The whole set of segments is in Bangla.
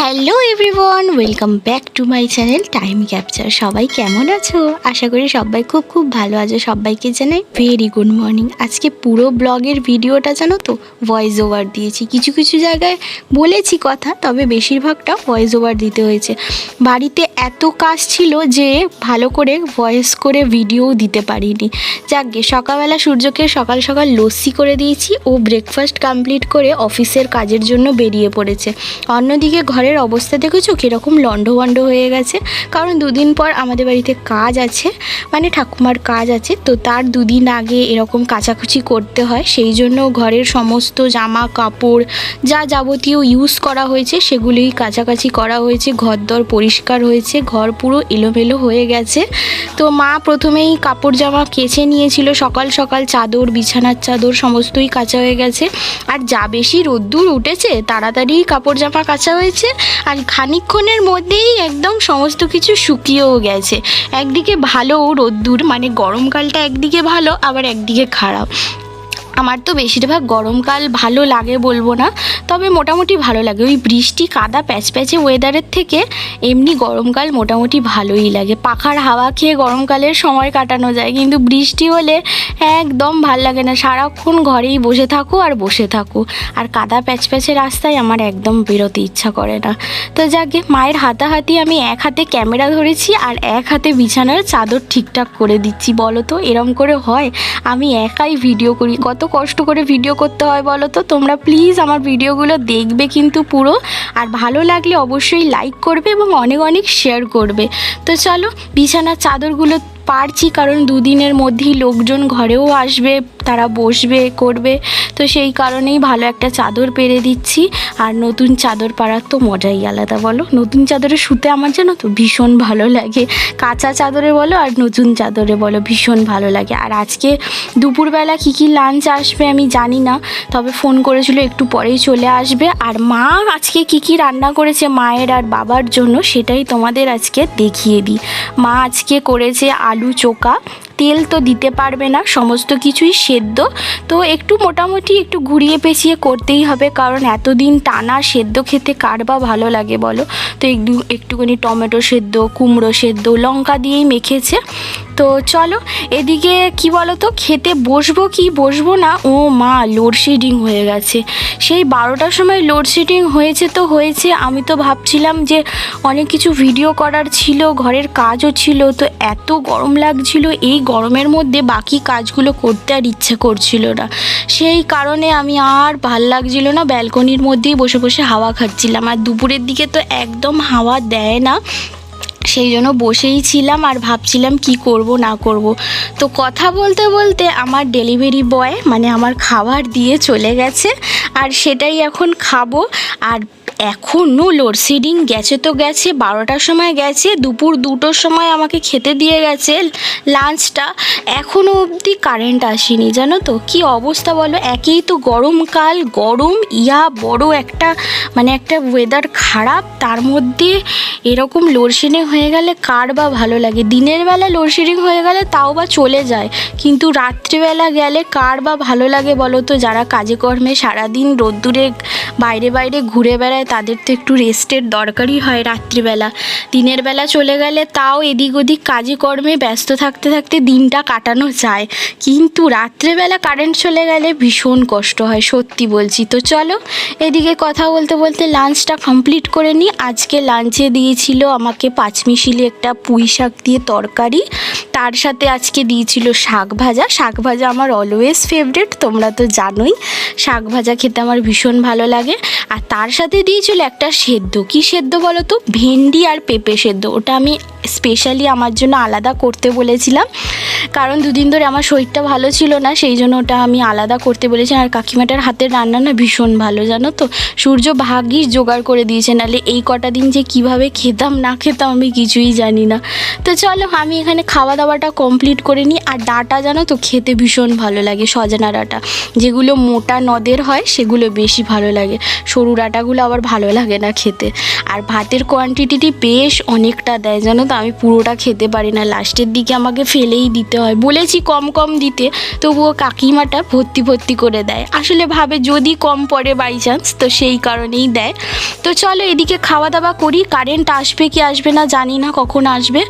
Hello everyone, welcome back to my channel time capture. সবাই কেমন আছো? আশা করি সবাই খুব খুব ভালো আছো। সবাইকে জানাই ভেরি গুড মর্নিং আজকে পুরো ব্লগের ভিডিওটা জানো তো ভয়েস ওভার দিয়েছি। কিছু কিছু জায়গায় বলেছি কথা, তবে বেশিরভাগটা ভয়েস ওভার দিতে হয়েছে। বাড়িতে এত কাজ ছিল যে ভালো করে ভয়েস করে ভিডিও দিতে পারিনি। যাকগে, সকালবেলা সূর্যকে সকাল সকাল লস্যি করে দিয়েছি। ও ব্রেকফাস্ট কমপ্লিট করে অফিসের কাজের জন্য বেরিয়ে পড়েছে। অন্যদিকে ঘরের অবস্থা দেখেছ? কীরকম লণ্ডভণ্ড হয়ে গেছে। কারণ দুদিন পর আমাদের বাড়িতে কাজ আছে মানে ঠাকুমার কাজ আছে, তো তার দুদিন আগে এরকম কাচাকুচি করতে হয়। সেই জন্য ঘরের সমস্ত জামা কাপড় যা যাবতীয় ইউজ করা হয়েছে, সেগুলোই কাছাকাছি করা হয়েছে। ঘর ঘরদর পরিষ্কার হয়েছে, ঘর পুরো এলোমেলো হয়ে গেছে। তো মা প্রথমেই কাপড় জামা কেচে নিয়েছিল। সকাল সকাল চাদর, বিছানার চাদর সমস্তই কাঁচা হয়ে গেছে। আর যা বেশি রোদ্দুর উঠেছে, তাড়াতাড়ি কাপড় জামা কাচা হয়েছে। আর খানিক্ষণের মধ্যেই একদম সমস্ত কিছু শুকিয়েও গেছে। একদিকে ভালো রোদ্দুর মানে গরমকালটা একদিকে ভালো, আবার একদিকে খারাপ। আমার তো বেশিরভাগ গরমকাল ভালো লাগে বলব না, তবে মোটামুটি ভালো লাগে। ওই বৃষ্টি, কাদা, প্যাচপ্যাচে ওয়েদারের থেকে এমনি গরমকাল মোটামুটি ভালোই লাগে। পাখার হাওয়া খেয়ে গরমকালের সময় কাটানো যায়, কিন্তু বৃষ্টি হলে একদম ভালো লাগে না। সারাক্ষণ ঘরেই বসে থাকো আর বসে থাকো। আর কাদা, প্যাচপ্যাচে রাস্তায় আমার একদম বেরোতে ইচ্ছা করে না। তো যাকে মায়ের হাতাহাতি আমি এক হাতে ক্যামেরা ধরেছি আর এক হাতে বিছানার চাদর ঠিকঠাক করে দিচ্ছি, বলো তো, এরম করে হয়? আমি একাই ভিডিও করি। কত কষ্ট করে ভিডিও করতে হয় বলো তো? তোমরা প্লিজ আমার ভিডিওগুলো দেখবে কিন্তু পুরো। আর ভালো লাগলে অবশ্যই লাইক করবে এবং অনেক অনেক শেয়ার করবে। তো চলো, বিছানার চাদরগুলো পারছি, কারণ দুদিনের মধ্যেই লোকজন ঘরেও আসবে, তারা বসবে, করবে। তো সেই কারণেই ভালো একটা চাদর পেরে দিচ্ছি। আর নতুন চাদর পাড়ার তো মজাই আলাদা, বলো? নতুন চাদরে শুতে আমার জানো তো ভীষণ ভালো লাগে। কাঁচা চাদরে বলো আর নতুন চাদরে বলো ভীষণ ভালো লাগে। আর আজকে দুপুরবেলা কী কী লাঞ্চ আসবে আমি জানি না, তবে ফোন করেছিল একটু পরেই চলে আসবে। আর মা আজকে কি কি রান্না করেছে মায়ের আর বাবার জন্য সেটাই তোমাদের আজকে দেখিয়ে দিই। মা আজকে করেছে আলু চোকা তেল তো দিতে পারবে না, সমস্ত কিছুই সেদ্ধ। তো একটু মোটামুটি একটু ঘুরিয়ে পেঁচিয়ে করতেই হবে, কারণ এতদিন টানা সেদ্ধ খেতে কার বা ভালো লাগে বলো? তো একটু একটুখানি টমেটো সেদ্ধ, কুমড়ো সেদ্ধ, লঙ্কা দিয়েই মেখেছে। তো চলো, এদিকে কি বলো তো খেতে বসবো কি বসবো না, ও মা লোডশেডিং হয়ে গেছে। সেই বারোটার সময় লোডশেডিং হয়েছে তো হয়েছে, আমি তো ভাবছিলাম যে অনেক কিছু ভিডিও করার ছিল, ঘরের কাজও ছিল, তো এত গরম লাগছিল, এই গরমের মধ্যে বাকি কাজগুলো করতে আর ইচ্ছে করছিল না। সেই কারণে আমি আর ভালো লাগছিল না, ব্যালকনির মধ্যেই বসে বসে হাওয়া খাচ্ছিলাম। আর দুপুরের দিকে তো একদম হাওয়া দেয় না, সেই জন্য বসেই ছিলাম আর ভাবছিলাম কি করব, না করব। তো কথা বলতে বলতে আমার ডেলিভারি বয় মানে আমার খাবার দিয়ে চলে গেছে, আর সেটাই এখন খাব। আর এখনও লোডশেডিং গেছে তো গেছে, বারোটার সময় গেছে, দুপুর দুটোর সময় আমাকে খেতে দিয়ে গেছে লাঞ্চটা এখনও অবধি কারেন্ট আসেনি, জানো তো? কি অবস্থা বলো? একেই তো গরমকাল, গরম ইয়া বড় একটা মানে একটা ওয়েদার খারাপ, তার মধ্যে এরকম লোডশেডিং হয়ে গেলে কার বা ভালো লাগে? দিনের বেলা লোডশেডিং হয়ে গেলে তাও বা চলে যায়, কিন্তু রাত্রিবেলা গেলে কার বা ভালো লাগে বলো তো? যারা কাজে কর্মে সারাদিন রোদ্দুরে বাইরে বাইরে ঘুরে বেড়ায়, তাদের তো একটু রেস্টের দরকারই হয় রাত্রিবেলা। দিনের বেলা চলে গেলে তাও এদিক ওদিক কাজে কর্মে ব্যস্ত থাকতে থাকতে দিনটা কাটানো যায়। কিন্তু রাত্রেবেলা কারেন্ট চলে গেলে ভীষণ কষ্ট হয়, সত্যি বলছি। তো চলো, এদিকে কথা বলতে বলতে লাঞ্চটা কমপ্লিট করে নিই। আজকে লাঞ্চে দিয়েছিল আমাকে পাঁচমিশিলি একটা পুঁই শাক দিয়ে তরকারি। তার সাথে আজকে দিয়েছিল শাক ভাজা। শাক ভাজা আমার অলওয়েজ ফেভারিট তোমরা তো জানোই। শাক ভাজা খেতে আমার ভীষণ ভালো লাগে। আর তার সাথে দিয়েছিল একটা সেদ্ধ। কি সেদ্ধ বলো তো? ভেন্ডি আর পেঁপে সেদ্ধ। ওটা আমি স্পেশালি আমার জন্য আলাদা করতে বলেছিলাম। কারণ দুদিন ধরে আমার শরীরটা ভালো ছিল না, সেই জন্য ওটা আমি আলাদা করতে বলেছিলাম আর কাকিমাটার হাতের রান্না না ভীষণ ভালো, জানো তো? সূর্য ভাগ্যিস জোগাড় করে দিয়েছে। নাহলে এই কটা দিন যে কীভাবে খেতাম, না খেতাম আমি কিছুই জানি না। তো চলো, আমি এখানে খাওয়া দাওয়াটা কমপ্লিট করে নিই। আর ডাটা জানো তো, খেতে ভীষণ ভালো লাগে সজনা ডাটা। যেগুলো মোটা নদের হয়, সেগুলো বেশি ভালো লাগে। সরু ডাটাগুলো আবার ভালো লাগে না খেতে। আর ভাতের কোয়ান্টিটিটি বেশ অনেকটা দেয়, জানো তো? আমি পুরোটা খেতে পারি না। লাস্টের দিকে আমাকে ফেলেই দিতে হয়। বলেছি কম কম দিতে, তবুও কাকিমাটা ভর্তি ভর্তি করে দেয়। আসলে ভাবে যদি কম পড়ে বাই চান্স তো সেই কারণেই দেয়। তো চলো এদিকে খাওয়া দাওয়া করি। কারেন্ট আসবে কি আসবে না জানি না কখন আসবে।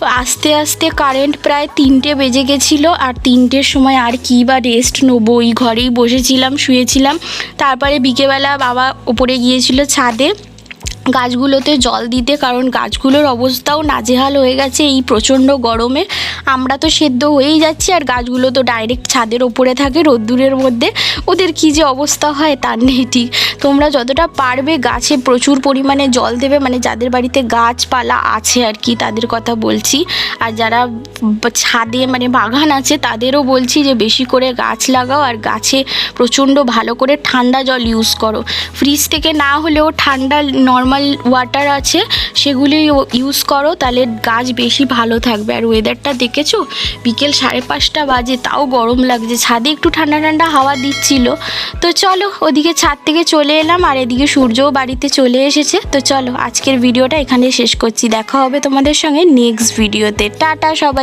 আস্তে আস্তে কারেন্ট প্রায় তিনটে বেজে গেছিল আর তিনটের সময় আর কী বা রেস্ট নেব? ওই ঘরেই বসেছিলাম, শুয়েছিলাম। তারপরে বিকেবেলা বাবা উপরে গিয়েছিল ছাদে। গাছগুলোতে জল দিতে, কারণ গাছগুলোর অবস্থাও নাজেহাল হয়ে গেছে এই প্রচণ্ড গরমে। আমরা তো সেদ্ধ হয়েই যাচ্ছি, আর গাছগুলো তো ডাইরেক্ট ছাদের ওপরে থাকে, রোদ্দুরের মধ্যে। ওদের কী যে অবস্থা হয় তার নেই ঠিক। তোমরা যতটা পারবে গাছে প্রচুর পরিমাণে জল দেবে মানে যাদের বাড়িতে গাছপালা আছে আর কি, তাদের কথা বলছি। আর যারা ছাদে মানে বাগান আছে, তাদেরও বলছি যে বেশি করে গাছ লাগাও, আর গাছে প্রচণ্ড ভালো করে ঠান্ডা জল ইউজ করো। ফ্রিজ থেকে না হলেও ঠান্ডা নর্মাল ওয়াটার আছে, সেগুলি ইউজ করো, তাহলে গাছ বেশি ভালো থাকবে। আর ওয়েদারটা দেখেছ? বিকেল সাড়ে পাঁচটা বাজে, তাও গরম লাগছে। ছাদে একটু ঠান্ডা ঠান্ডা হাওয়া দিচ্ছিল। তো চলো, ওদিকে ছাদ থেকে চলে এলাম, আর এদিকে সূর্যও বাড়িতে চলে এসেছে। তো চলো, আজকের ভিডিওটা এখানে শেষ করছি। দেখা হবে তোমাদের সঙ্গে নেক্সট ভিডিওতে টাটা সবাই।